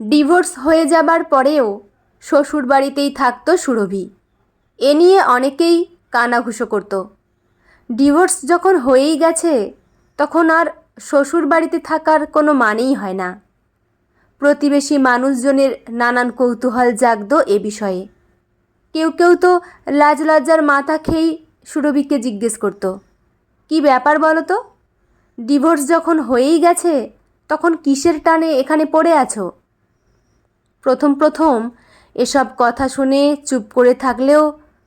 Divorce হয়ে যাবার পরেও শ্বশুর বাড়িতেই থাকতো সুরভি। এ নিয়ে অনেকেই কানাঘুষো করত। ডিভোর্স যখন হয়েই গেছে, তখন আর শ্বশুর বাড়িতে থাকার কোনো মানেই হয় না। প্রতিবেশী মানুষজনের নানান কৌতূহল জাগত এ বিষয়ে। কেউ কেউ তো লাজ লজ্জার মাথা খেয়েই সুরভিকে জিজ্ঞেস করতো, কি ব্যাপার বলো তো? ডিভোর্স যখন হয়েই গেছে, তখন কিসের টানে এখানে পড়ে আছো? প্রথম প্রথম এসব কথা শুনে চুপ করে থাকলেও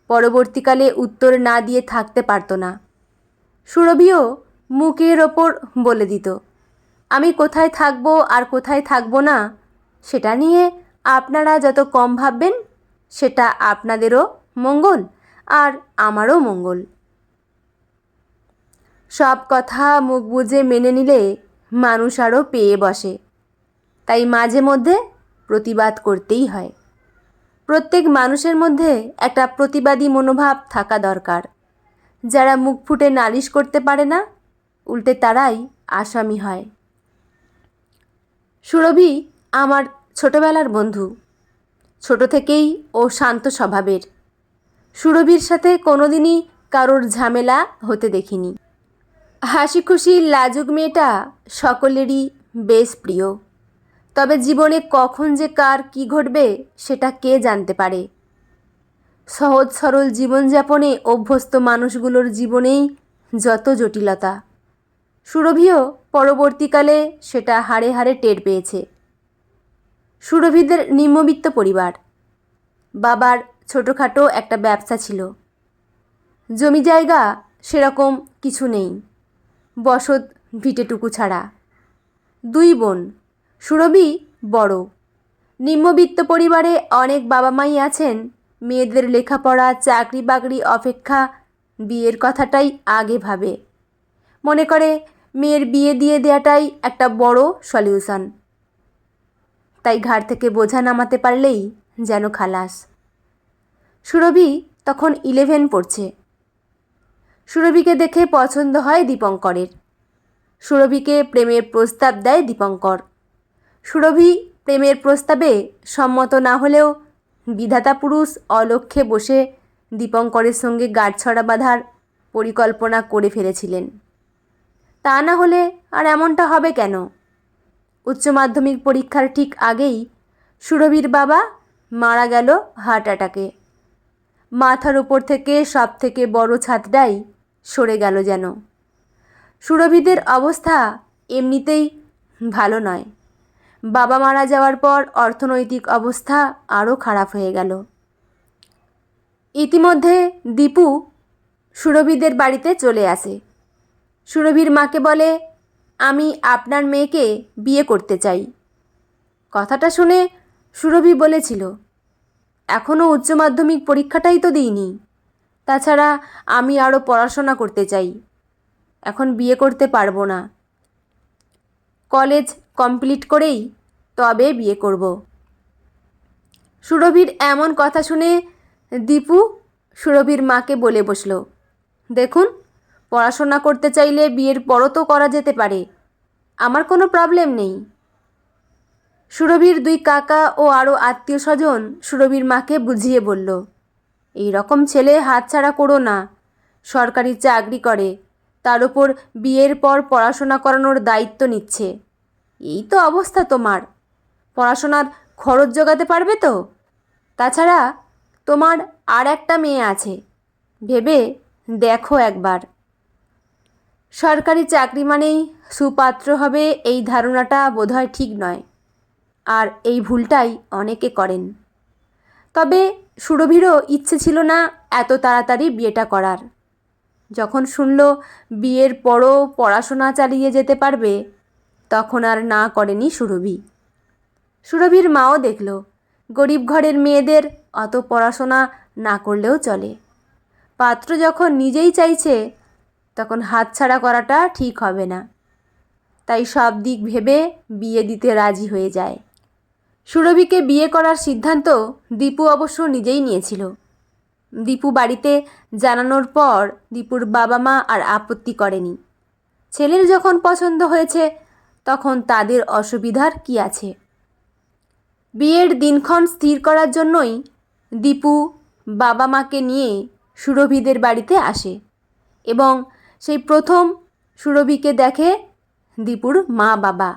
পরবর্তীকালে উত্তর না দিয়ে থাকতে পারতো না। সুরভিও মুখের ওপর বলে দিত, আমি কোথায় থাকব আর কোথায় থাকব না, সেটা নিয়ে আপনারা যত কম ভাববেন, সেটা আপনাদেরও মঙ্গল আর আমারও মঙ্গল। সব কথা মুখ বুজে মেনে নিলে মানুষ আরও পেয়ে বসে। তাই মাঝে মধ্যে প্রতিবাদ করতেই হয়। প্রত্যেক মানুষের মধ্যে একটা প্রতিবাদী মনোভাব থাকা দরকার। যারা মুখ ফুটে নালিশ করতে পারে না, উল্টে তারাই আসামি হয়। সুরভি আমার ছোটবেলার বন্ধু। ছোট থেকেই ও শান্ত স্বভাবের। সুরভির সাথে কোনোদিনই কারোর ঝামেলা হতে দেখিনি। হাসি খুশি লাজুক মেয়েটা সকলেরই বেশ প্রিয়। তবে জীবনে কখন যে কার কি ঘটবে, সেটা কে জানতে পারে? সহজ সরল জীবনযাপনে অভ্যস্ত মানুষগুলোর জীবনেই যত জটিলতা। সুরভিও পরবর্তীকালে সেটা হাড়ে হাড়ে টের পেয়েছে। সুরভিদের নিম্নবিত্ত পরিবার। বাবার ছোটোখাটো একটা ব্যবসা ছিল। জমি জায়গা সেরকম কিছু নেই। বসত ভিটেটুকু ছাড়া। দুই বোন। সুরভি, বড়। নিম্নবিত্ত পরিবারে অনেক বাবা মাই আছেন। মেয়েদের লেখাপড়া চাকরি বাকরি অপেক্ষা, বিয়ের কথাটাই আগে ভাবে। মনে করে মেয়ের বিয়ে দিয়ে দেওয়াটাই একটা বড় সলিউশন। তাই ঘাট থেকে বোঝা নামাতে পারলেই যেন খালাস। সুরভি তখন ইলেভেন পড়ছে। সুরভিকে দেখে পছন্দ হয় দীপঙ্করের। সুরভিকে প্রেমের প্রস্তাব দেয় দীপঙ্কর। সুরভি প্রেমের প্রস্তাবে সম্মত না হলেও বিধাতা পুরুষ অলক্ষ্যে বসে দীপঙ্করের সঙ্গে গাঁটছড়া বাঁধার পরিকল্পনা করে ফেলেছিলেন। তা না হলে আর এমনটা হবে কেন? উচ্চ মাধ্যমিক পরীক্ষার ঠিক আগেই সুরভির বাবা মারা গেল হার্ট অ্যাটাকে। মাথার উপর থেকে সব থেকে বড় ছাদটাই সরে গেল যেন। সুরভিদের অবস্থা এমনিতেই ভালো নয়। বাবা মারা যাওয়ার পর অর্থনৈতিক অবস্থা আরও খারাপ হয়ে গেল। ইতিমধ্যে দীপু সুরভিদের বাড়িতে চলে আসে। সুরভির মাকে বলে, আমি আপনার মেয়েকে বিয়ে করতে চাই। কথাটা শুনে সুরভি বলেছিল এখনও উচ্চ মাধ্যমিক পরীক্ষাটাই তো দিইনি। তাছাড়া আমি আরও পড়াশোনা করতে চাই। এখন বিয়ে করতে পারব না। কলেজ কমপ্লিট করেই তবে বিয়ে করব। সুরভির এমন কথা শুনে দীপু সুরভির মাকে বলে বসল, দেখুন, পড়াশোনা করতে চাইলে বিয়ের পরও তো করা যেতে পারে, আমার কোনো প্রবলেম নেই। সুরভির দুই কাকা ও আরও আত্মীয় স্বজন সুরভির মাকে বুঝিয়ে বলল, এই রকম ছেলে হাতছাড়া করো না, সরকারি চাকরি করে, তার উপর বিয়ের পর পড়াশোনা করানোর দায়িত্ব নিচ্ছে। এই তো অবস্থা তোমার। পড়াশোনার খরচ জোগাতে পারবে তো? তাছাড়া তোমার আর একটা মেয়ে আছে। ভেবে দেখো একবার। সরকারি চাকরি মানেই সুপাত্র হবে এই ধারণাটা বোধহয় ঠিক নয়। আর এই ভুলটাই অনেকে করেন। তবে সুরভিরও ইচ্ছে ছিল না এত তাড়াতাড়ি বিয়েটা করার। যখন শুনল বিয়ের পরও পড়াশোনা চালিয়ে যেতে পারবে তখন আর না করেনি সুরভি। সুরভির মাও দেখল, গরিব ঘরের মেয়েদের অত পড়াশোনা না করলেও চলে। পাত্র যখন নিজেই চাইছে, তখন হাতছাড়া করাটা ঠিক হবে না। তাই সব দিক ভেবে বিয়ে দিতে রাজি হয়ে যায়। সুরভিকে বিয়ে করার সিদ্ধান্ত দীপু অবশ্য নিজেই নিয়েছিল। দীপু বাড়িতে জানানোর পর দীপুর বাবা মা আর আপত্তি করেনি। ছেলের যখন পছন্দ হয়েছে তখন তাদের অসুবিধার কি আছে? বিয়ের দিনক্ষণ স্থির করার জন্যই দীপু বাবা মাকে নিয়ে সুরভিদের বাড়িতে আসে এবং সেই প্রথম সুরভিকে দেখে দীপুর মা বাবা।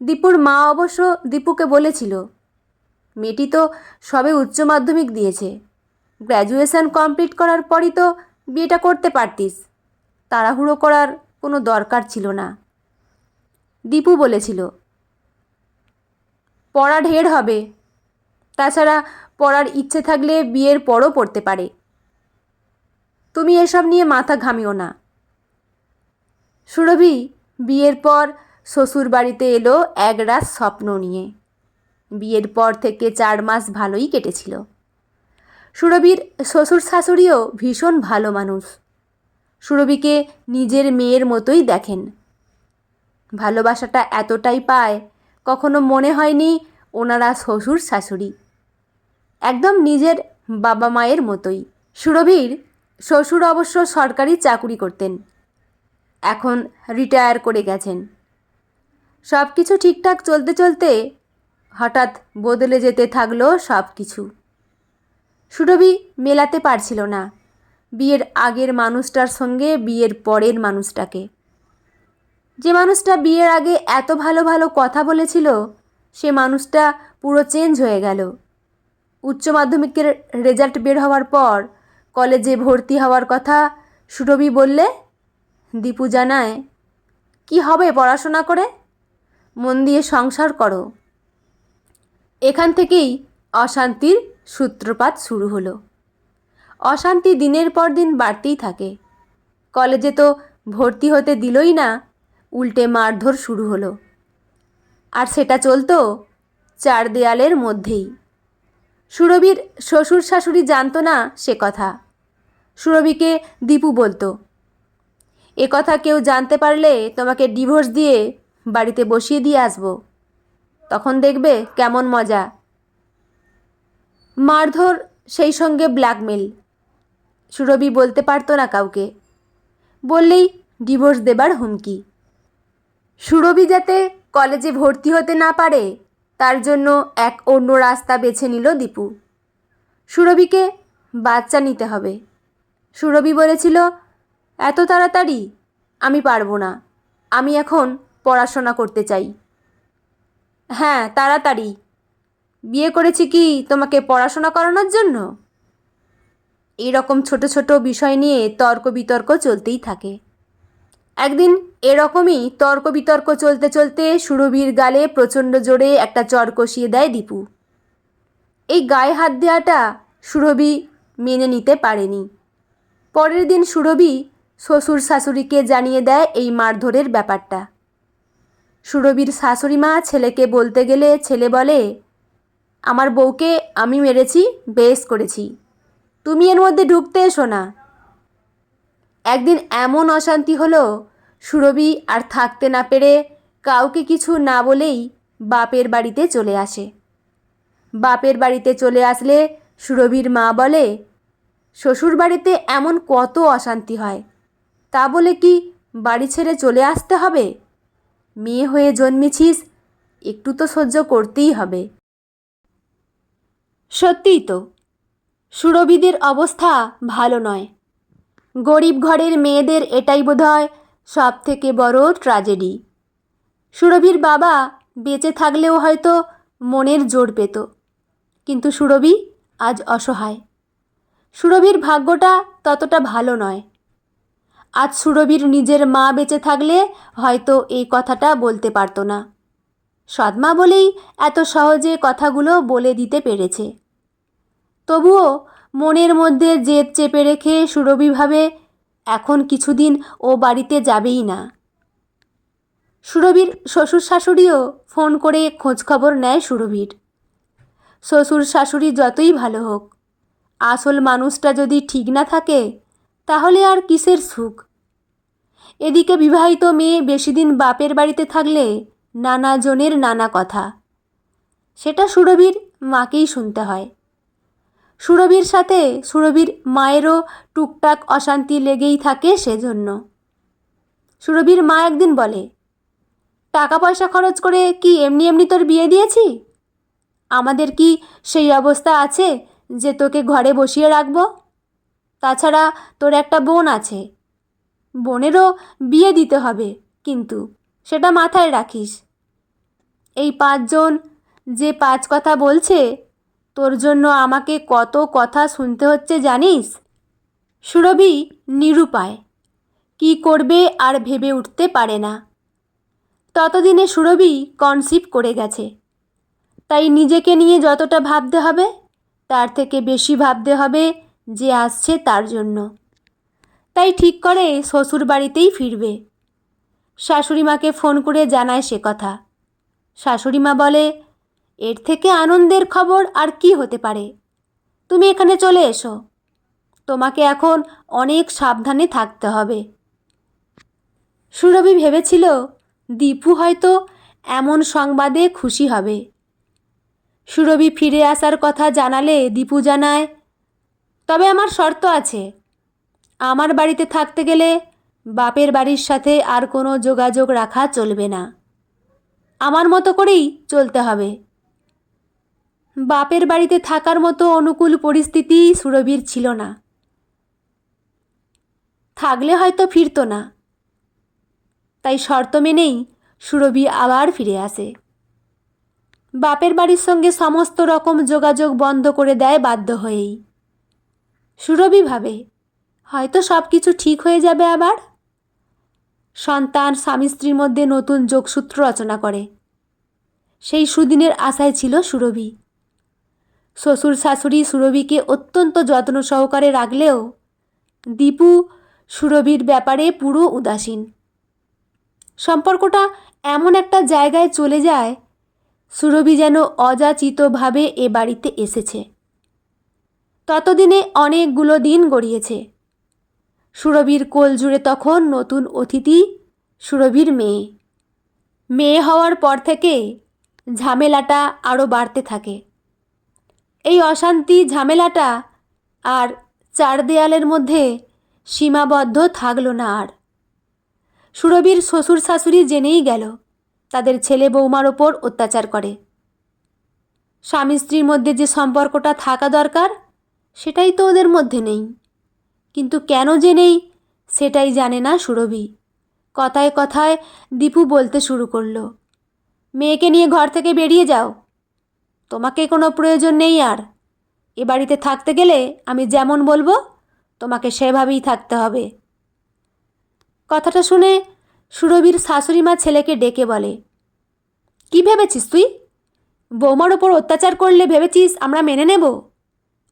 দীপুর মা অবশ্য দীপুকে বলেছিল, মেয়েটি তো সবে উচ্চ মাধ্যমিক দিয়েছে। গ্র্যাজুয়েশন কমপ্লিট করার পরই তো বিয়েটা করতে পারতিস। তাড়াহুড়ো করার কোনো দরকার ছিল না। দীপু বলেছিল। পড়া ঢের হবে। তাছাড়া পড়ার ইচ্ছে থাকলে বিয়ের পরও পড়তে পারে। তুমি এসব নিয়ে মাথা ঘামিও না। সুরভি, বিয়ের পর শ্বশুর বাড়িতে এলো একরাত স্বপ্ন নিয়ে। বিয়ের পর থেকে চার মাস ভালোই কেটেছিল। সুরভির শ্বশুর শাশুড়িও ভীষণ ভালো মানুষ। সুরভিকে নিজের মেয়ের মতোই দেখেন। ভালোবাসাটা এতটাই পায়, কখনো মনে হয়নি ওনারা শ্বশুর শাশুড়ি। একদম নিজের বাবা মায়ের মতোই। সুরভির শ্বশুর অবশ্য সরকারি চাকুরি করতেন, এখন রিটায়ার করে গেছেন। সব কিছু ঠিকঠাক চলতে চলতে হঠাৎ বদলে যেতে থাকল সব কিছু সুরভি মেলাতে পারছিল না, বিয়ের আগের মানুষটার সঙ্গে বিয়ের পরের মানুষটাকে। যে মানুষটা বিয়ের আগে এত ভালো ভালো কথা বলেছিল, সে মানুষটা পুরো চেঞ্জ হয়ে গেল। উচ্চ মাধ্যমিকের রেজাল্ট বের হওয়ার পর কলেজে ভর্তি হওয়ার কথা সুরভি বললে, দীপু জানায়, কি হবে পড়াশোনা করে? মন দিয়ে সংসার করো। এখান থেকেই অশান্তির সূত্রপাত শুরু হলো। অশান্তি দিনের পর দিন বাড়তেই থাকে। কলেজে তো ভর্তি হতে দিলই না উল্টে মারধর শুরু হলো। আর সেটা চলতো চার দেয়ালের মধ্যেই। সুরভির শ্বশুর শাশুড়ি জানতো না সে কথা। সুরভিকে দীপু বলতো, এ কথা কেউ জানতে পারলে তোমাকে ডিভোর্স দিয়ে বাড়িতে বসিয়ে দিয়ে আসব। তখন দেখবে কেমন মজা। মারধর সেই সঙ্গে ব্ল্যাকমেল। সুরভি বলতে পারতো না কাউকে। বললেই ডিভোর্স দেবার হুমকি। সুরভি যাতে কলেজে ভর্তি হতে না পারে, তার জন্য এক অন্য রাস্তা বেছে নিল দীপু। সুরভিকে বাচ্চা নিতে হবে। সুরভি বলেছিল, এত তাড়াতাড়ি? আমি পারব না। আমি এখন পড়াশোনা করতে চাই। হ্যাঁ তাড়াতাড়ি। বিয়ে করেছি কি তোমাকে পড়াশোনা করানোর জন্য? এরকম ছোট ছোট বিষয় নিয়ে তর্ক বিতর্ক চলতেই থাকে। একদিন এরকমই তর্ক বিতর্ক চলতে চলতে সুরভির গালে প্রচণ্ড জোরে একটা চর কষিয়ে দেয় দীপু। এই গায়ে হাত দেওয়াটা সুরভি মেনে নিতে পারেনি। পরের দিন সুরভি শ্বশুর শাশুড়িকে জানিয়ে দেয় এই মারধরের ব্যাপারটা। সুরভির শাশুড়ি মা ছেলেকে বলতে গেলে ছেলে বলে, আমার বউকে আমি মেরেছি, বেশ করেছি। তুমি এর মধ্যে ঢুকতে এসো না। একদিন এমন অশান্তি হলো, সুরভি আর থাকতে না পেরে কাউকে কিছু না বলেই বাপের বাড়িতে চলে আসে। বাপের বাড়িতে চলে আসলে সুরভির মা বলে শ্বশুর বাড়িতে এমন কত অশান্তি হয়, তা বলে কি বাড়ি ছেড়ে চলে আসতে হবে? মেয়ে হয়ে জন্মেছিস, একটু তো সহ্য করতেই হবে। সত্যিই তো, সুরভিদের অবস্থা ভালো নয়। গরিব ঘরের মেয়েদের এটাই বোধহয় সব থেকে বড় ট্র্যাজেডি সুরভির বাবা বেঁচে থাকলেও হয়তো মনের জোর পেত, কিন্তু সুরভি আজ অসহায়। সুরভির ভাগ্যটা ততটা ভালো নয়। আজ সুরভির নিজের মা বেঁচে থাকলে হয়তো এই কথাটা বলতে পারতো না। সদমা বলেই এত সহজে কথাগুলো বলে দিতে পেরেছে। তবুও মনের মধ্যে জেদ চেপে রেখে সুরভি ভাবে, এখন কিছুদিন ও বাড়িতে যাবেই না। সুরভির শ্বশুর শাশুড়িও ফোন করে খোঁজখবর নেয় সুরভির। শ্বশুর শাশুড়ি যতই ভালো হোক, আসল মানুষটা যদি ঠিক না থাকে, তাহলে আর কিসের সুখ? এদিকে বিবাহিত মেয়ে বেশি দিন বাপের বাড়িতে থাকলে নানা জনের নানা কথা। সেটা সুরভির মাকেই শুনতে হয়। সুরভির সাথে সুরভির মায়েরও টুকটাক অশান্তি লেগেই থাকে সেজন্য। সুরভির মা একদিন বলে, টাকা পয়সা খরচ করে কি এমনি এমনি তোর বিয়ে দিয়েছি? আমাদের কি সেই অবস্থা আছে যে তোকে ঘরে বসিয়ে রাখব? তাছাড়া তোর একটা বোন আছে। বোনেরও বিয়ে দিতে হবে, কিন্তু সেটা মাথায় রাখিস। এই পাঁচজন যে পাঁচ কথা বলছে তোর জন্য আমাকে কত কথা শুনতে হচ্ছে জানিস? সুরভি নিরুপায়, কি করবে আর ভেবে উঠতে পারে না। ততদিনে সুরভি কনসিভ করে গেছে। তাই নিজেকে নিয়ে যতটা ভাবতে হবে, তার থেকে বেশি ভাবতে হবে যে আসছে তার জন্য। তাই ঠিক করে শ্বশুর বাড়িতেই ফিরবে। শাশুড়ি মাকে ফোন করে জানায় সে কথা। শাশুড়ি মা বলে এর থেকে আনন্দের খবর আর কি হতে পারে? তুমি এখানে চলে এসো। তোমাকে এখন অনেক সাবধানে থাকতে হবে। সুরভি ভেবেছিল, দীপু হয়তো এমন সংবাদে খুশি হবে। সুরভি ফিরে আসার কথা জানালে দীপু জানায়, তবে আমার শর্ত আছে। আমার বাড়িতে থাকতে গেলে বাপের বাড়ির সাথে আর কোনো যোগাযোগ রাখা চলবে না। আমার মতো করেই চলতে হবে। বাপের বাড়িতে থাকার মতো অনুকূল পরিস্থিতি সুরভির ছিল না। থাকলে হয়তো ফিরতো না। তাই শর্ত মেনেই সুরভি আবার ফিরে আসে। বাপের বাড়ির সঙ্গে সমস্ত রকম যোগাযোগ বন্ধ করে দেয় বাধ্য হয়েই। সুরভি ভাবে, হয়তো সব কিছু ঠিক হয়ে যাবে আবার? সন্তান স্বামী স্ত্রীর মধ্যে নতুন যোগসূত্র রচনা করে। সেই সুদিনের আশায় ছিল সুরভি। শ্বশুর শাশুড়ি সুরভিকে অত্যন্ত যত্ন সহকারে রাখলেও দীপু সুরভির ব্যাপারে পুরো উদাসীন। সম্পর্কটা এমন একটা জায়গায় চলে যায়, সুরভি যেন অযাচিতভাবে এ বাড়িতে এসেছে। ততদিনে অনেকগুলো দিন গড়িয়েছে। সুরভির কোল জুড়ে তখন নতুন অতিথি সুরভির মেয়ে। মেয়ে হওয়ার পর থেকে ঝামেলাটা আরও বাড়তে থাকে। এই অশান্তি ঝামেলাটা আর চার দেয়ালের মধ্যে সীমাবদ্ধ থাকল না আর। সুরভির শ্বশুর শাশুড়ি জেনেই গেল, তাদের ছেলে বৌমার ওপর অত্যাচার করে। স্বামী স্ত্রীর মধ্যে যে সম্পর্কটা থাকা দরকার, সেটাই তো ওদের মধ্যে নেই। কিন্তু কেন যে নেই, সেটাই জানে না সুরভি। কথায় কথায় দীপু বলতে শুরু করল, মেয়েকে নিয়ে ঘর থেকে বেরিয়ে যাও। তোমাকে কোনো প্রয়োজন নেই আর। এ বাড়িতে থাকতে গেলে আমি যেমন বলব, তোমাকে সেভাবেই থাকতে হবে। কথাটা শুনে সুরভির শাশুড়ি মা ছেলেকে ডেকে বলে, কি ভেবেছিস তুই? বৌমার ওপর অত্যাচার করলে ভেবেছিস আমরা মেনে নেব?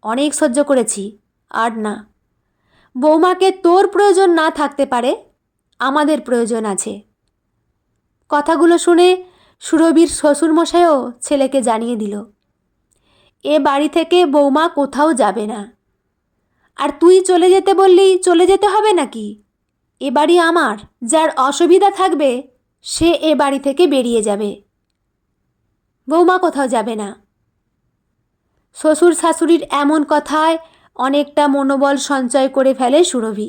অনেক সহ্য করেছি, আর না। বৌমাকে তোর প্রয়োজন না থাকতে পারে, আমাদের প্রয়োজন আছে। কথাগুলো শুনে সুরভির শ্বশুরমশাইও ছেলেকে জানিয়ে দিল, এ বাড়ি থেকে বৌমা কোথাও যাবে না। আর তুই চলে যেতে বললেই চলে যেতে হবে নাকি? এ বাড়ি আমার, যার অসুবিধা থাকবে, সে এ বাড়ি থেকে বেরিয়ে যাবে। বৌমা কোথাও যাবে না। শ্বশুর শাশুড়ির এমন কথায় অনেকটা মনোবল সঞ্চয় করে ফেলে সুরভি।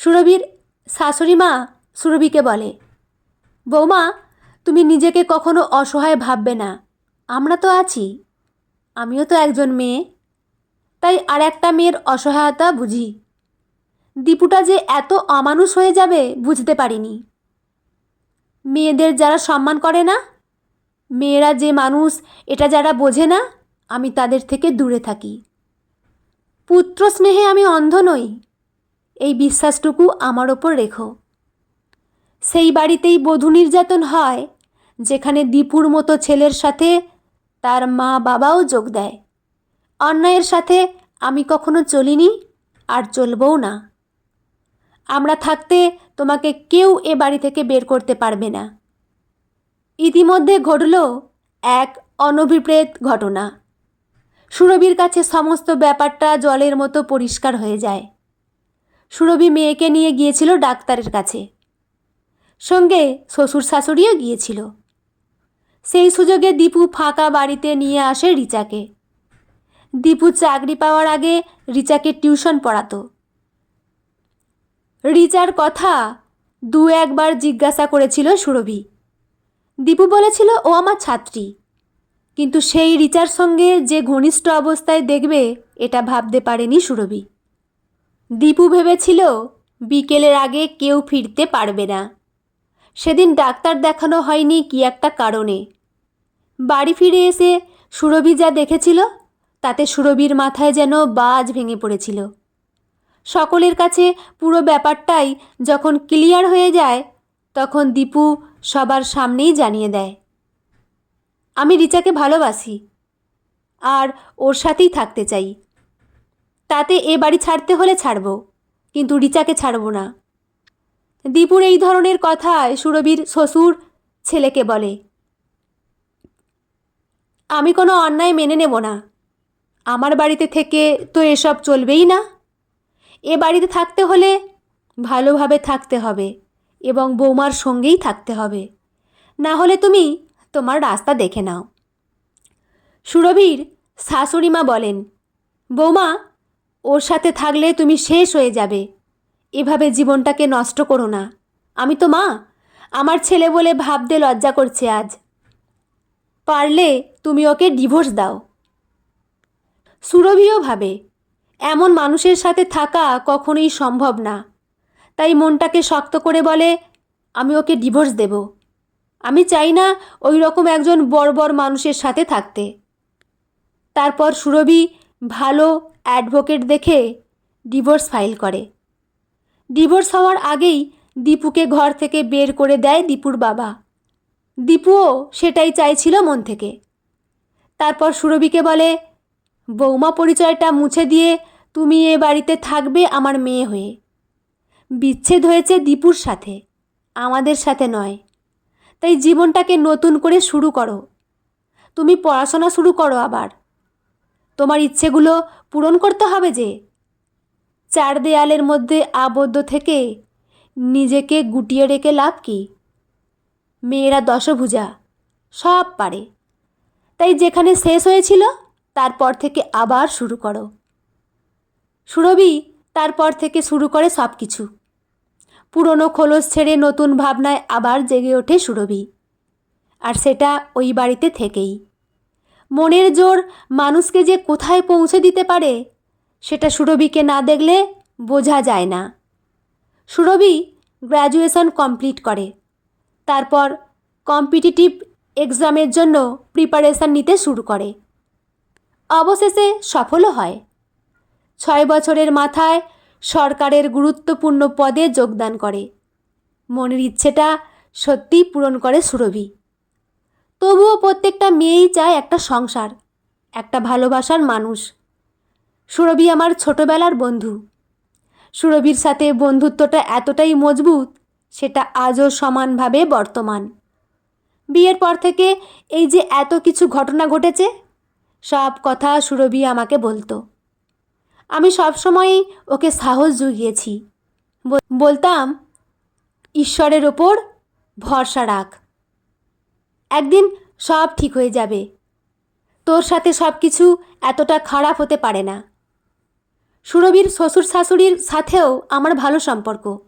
সুরভির শাশুড়ি মা সুরভিকে বলে, বৌমা তুমি নিজেকে কখনো অসহায় ভাববে না। আমরা তো আছি। আমিও তো একজন মেয়ে। তাই আর একটা মেয়ের অসহায়তা বুঝি। দীপুটা যে এত অমানুষ হয়ে যাবে বুঝতে পারিনি। মেয়েদের যারা সম্মান করে না, মেয়েরা যে মানুষ, এটা যারা বোঝে না, আমি তাদের থেকে দূরে থাকি। পুত্র স্নেহে আমি অন্ধ নই। এই বিশ্বাসটুকু আমার ওপর রেখো। সেই বাড়িতেই বধূ নির্যাতন হয় যেখানে দীপুর মতো ছেলের সাথে তার মা বাবাও যোগ দেয়। অন্যায়ের সাথে আমি কখনো চলিনি আর চলবও না। আমরা থাকতে তোমাকে কেউ এ বাড়ি থেকে বের করতে পারবে না। ইতিমধ্যে ঘটল এক অনভিপ্রেত ঘটনা। সুরভির কাছে সমস্ত ব্যাপারটা জলের মতো পরিষ্কার হয়ে যায়। সুরভি মেয়েকে নিয়ে গিয়েছিল ডাক্তারের কাছে। সঙ্গে শ্বশুর শাশুড়িও গিয়েছিল। সেই সুযোগে দীপু ফাঁকা বাড়িতে নিয়ে আসে রিচাকে। দীপু চাকরি পাওয়ার আগে রিচাকে টিউশন পড়াতো। রিচার কথা দু একবার জিজ্ঞাসা করেছিল সুরভি। দীপু বলেছিল, ও আমার ছাত্রী। কিন্তু সেই রিচার সঙ্গে যে ঘনিষ্ঠ অবস্থায় দেখবে, এটা ভাবতে পারেনি সুরভি। দীপু ভেবেছিল, বিকেলের আগে কেউ ফিরতে পারবে না। সেদিন ডাক্তার দেখানো হয়নি কি একটা কারণে। বাড়ি ফিরে এসে সুরভি যা দেখেছিল, তাতে সুরভির মাথায় যেন বাজ ভেঙে পড়েছিল। সকলের কাছে পুরো ব্যাপারটাই যখন ক্লিয়ার হয়ে যায়, তখন দীপু সবার সামনেই জানিয়ে দেয়, আমি রিচাকে ভালোবাসি আর ওর সাথেই থাকতে চাই। তাতে এ বাড়ি ছাড়তে হলে ছাড়ব, কিন্তু রিচাকে ছাড়ব না। দীপুর এই ধরনের কথায় সুরভীর শ্বশুর ছেলেকে বলে। আমি কোনো অন্যায় মেনে নেব না। আমার বাড়িতে থেকে তো এসব চলবেই না। এ বাড়িতে থাকতে হলে ভালোভাবে থাকতে হবে এবং বৌমার সঙ্গেই থাকতে হবে। না হলে তুমি তোমার রাস্তা দেখে নাও। সুরভীর শাশুড়িমা বলেন, বৌমা, ওর সাথে থাকলে তুমি শেষ হয়ে যাবে। এভাবে জীবনটাকে নষ্ট করো না। আমি তো মা। আমার ছেলে বলে ভাবতে লজ্জা করছে আজ। পারলে তুমি ওকে ডিভোর্স দাও। সুরভিও ভাবে, এমন মানুষের সাথে থাকা কখনোই সম্ভব না। তাই মনটাকে শক্ত করে বলে, আমি ওকে ডিভোর্স দেব। আমি চাই না ওই রকম একজন বর্বর মানুষের সাথে থাকতে। তারপর সুরভি ভালো অ্যাডভোকেট দেখে ডিভোর্স ফাইল করে। ডিভোর্স হওয়ার আগেই দীপুকে ঘর থেকে বের করে দেয় দীপুর বাবা। দীপুও সেটাই চাইছিল মন থেকে। তারপর সুরভিকে বলে, বৌমা পরিচয়টা মুছে দিয়ে তুমি এ বাড়িতে থাকবে আমার মেয়ে হয়ে। বিচ্ছেদ হয়েছে দীপুর সাথে, আমাদের সাথে নয়। তাই জীবনটাকে নতুন করে শুরু করো। তুমি পড়াশোনা শুরু করো আবার। তোমার ইচ্ছেগুলো পূরণ করতে হবে যে চার দেয়ালের মধ্যে আবদ্ধ থেকে নিজেকে গুটিয়ে রেখে লাভ কি? মেয়েরা দশভুজা, সব পারে। তাই যেখানে শেষ হয়েছিল, তারপর থেকে আবার শুরু করো। সুরভি, তারপর থেকে শুরু করে সব কিছু পুরনো খোলস ছেড়ে নতুন ভাবনায় আবার জেগে ওঠে সুরভি। আর সেটা ওই বাড়িতে থেকেই। মনের জোর মানুষকে যে কোথায় পৌঁছে দিতে পারে সেটা সুরভিকে না দেখলে বোঝা যায় না। সুরভি গ্র্যাজুয়েশন কমপ্লিট করে। তারপর কম্পিটিটিভ এক্সামের জন্য প্রিপারেশান নিতে শুরু করে। অবশেষে সফলও হয়। ছয় বছরের মাথায় সরকারের গুরুত্বপূর্ণ পদে যোগদান করে। মনের ইচ্ছেটা সত্যিই পূরণ করে সুরভি। তবুও প্রত্যেকটা মেয়েই চায় একটা সংসার, একটা ভালোবাসার মানুষ। সুরভি আমার ছোটবেলার বন্ধু। সুরভির সাথে বন্ধুত্বটা এতটাই মজবুত, সেটা আজও সমানভাবে বর্তমান। বিয়ের পর থেকে এই যে এত কিছু ঘটনা ঘটেছে, সব কথা সুরভি আমাকে বলতো। আমি সবসময়ই ওকে সাহস জুগিয়েছি। বলতাম, ঈশ্বরের ওপর ভরসা রাখ। একদিন সব ঠিক হয়ে যাবে। তোর সাথে সব কিছু এতটা খারাপ হতে পারে না। সুরভির শ্বশুর শাশুড়ির সাথেও আমার ভালো সম্পর্ক।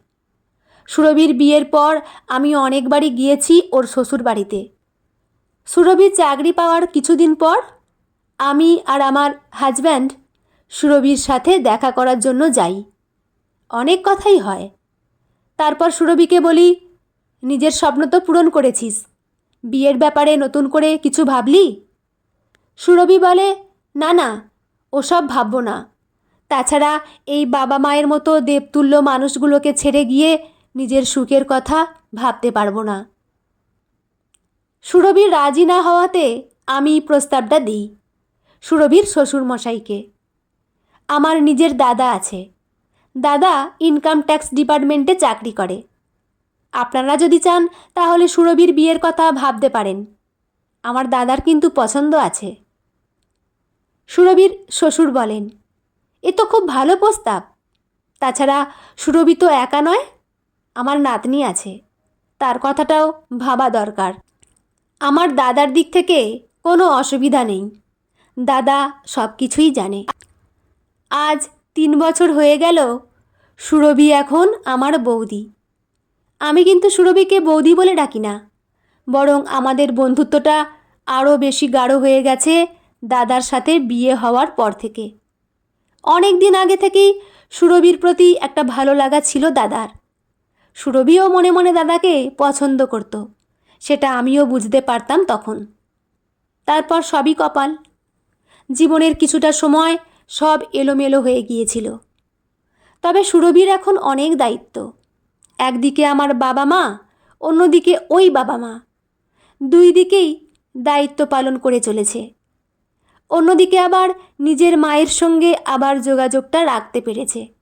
সুরভির বিয়ের পর আমি অনেকবারই গিয়েছি ওর শ্বশুর বাড়িতে। সুরভির চাকরি পাওয়ার কিছুদিন পর আমি আর আমার হাজব্যান্ড সুরভির সাথে দেখা করার জন্য যাই। অনেক কথাই হয়। তারপর সুরভিকে বলি, নিজের স্বপ্ন তো পূরণ করেছিস। বিয়ের ব্যাপারে নতুন করে কিছু ভাবলি? সুরভি বলে, না না, ওসব ভাববো না। তাছাড়া এই বাবা মায়ের মতো দেবতুল্য মানুষগুলোকে ছেড়ে গিয়ে নিজের সুখের কথা ভাবতে পারব না। সুরভির রাজি না হওয়াতে আমি প্রস্তাবটা দিই সুরভির শ্বশুরমশাইকে। আমার নিজের দাদা আছে। দাদা ইনকাম ট্যাক্স ডিপার্টমেন্টে চাকরি করে। আপনারা যদি চান তাহলে সুরভির বিয়ের কথা ভাবতে পারেন। আমার দাদার কিন্তু পছন্দ আছে। সুরভির শ্বশুর বলেন এ তো খুব ভালো প্রস্তাব। তাছাড়া সুরভি তো একা নয়, আমার নাতনি আছে, তার কথাটাও ভাবা দরকার। আমার দাদার দিক থেকে কোনো অসুবিধা নেই, দাদা সব কিছুই জানে। আজ তিন বছর হয়ে গেল, সুরভি এখন আমার বৌদি। আমি কিন্তু সুরভিকে বৌদি বলে ডাকি না, বরং আমাদের বন্ধুত্বটা আরও বেশি গাঢ় হয়ে গেছে দাদার সাথে বিয়ে হওয়ার পর থেকে। অনেক দিন আগে থেকেই সুরভির প্রতি একটা ভালো লাগা ছিল দাদার। সুরভিও মনে মনে দাদাকে পছন্দ করত, সেটা আমিও বুঝতে পারতাম তখন। তারপর সবই কপাল। জীবনের কিছুটা সময় সব এলোমেলো হয়ে গিয়েছিল। তবে সুরভির এখন অনেক দায়িত্ব। একদিকে আমার বাবা মা, অন্যদিকে ওই বাবা মা। দুই দিকেই দায়িত্ব পালন করে চলেছে। অন্যদিকে আবার নিজের মায়ের সঙ্গে আবার যোগাযোগটা রাখতে পেরেছে।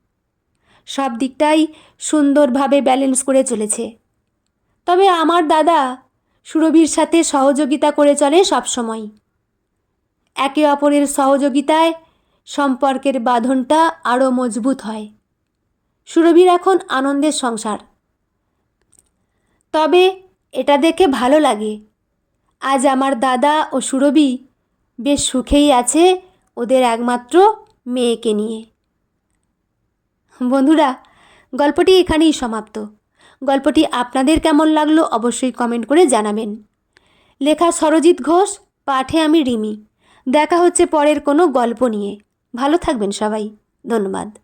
সব দিকটাই সুন্দরভাবে ব্যালেন্স করে চলেছে। তবে আমার দাদা সুরভির সাথে সহযোগিতা করে চলে সবসময়। একে অপরের সহযোগিতায় সম্পর্কের বাঁধনটা আরও মজবুত হয়। সুরভির এখন আনন্দের সংসার। তবে এটা দেখে ভালো লাগে। আজ আমার দাদা ও সুরভি বেশ সুখেই আছে ওদের একমাত্র মেয়েকে নিয়ে। বন্ধুরা, গল্পটি এখানেই সমাপ্ত। গল্পটি আপনাদের কেমন লাগল অবশ্যই কমেন্ট করে জানাবেন। লেখা সরজিৎ ঘোষ, পাঠে আমি রিমি। দেখা হচ্ছে পরের কোনো গল্প নিয়ে। ভালো থাকবেন সবাই। ধন্যবাদ।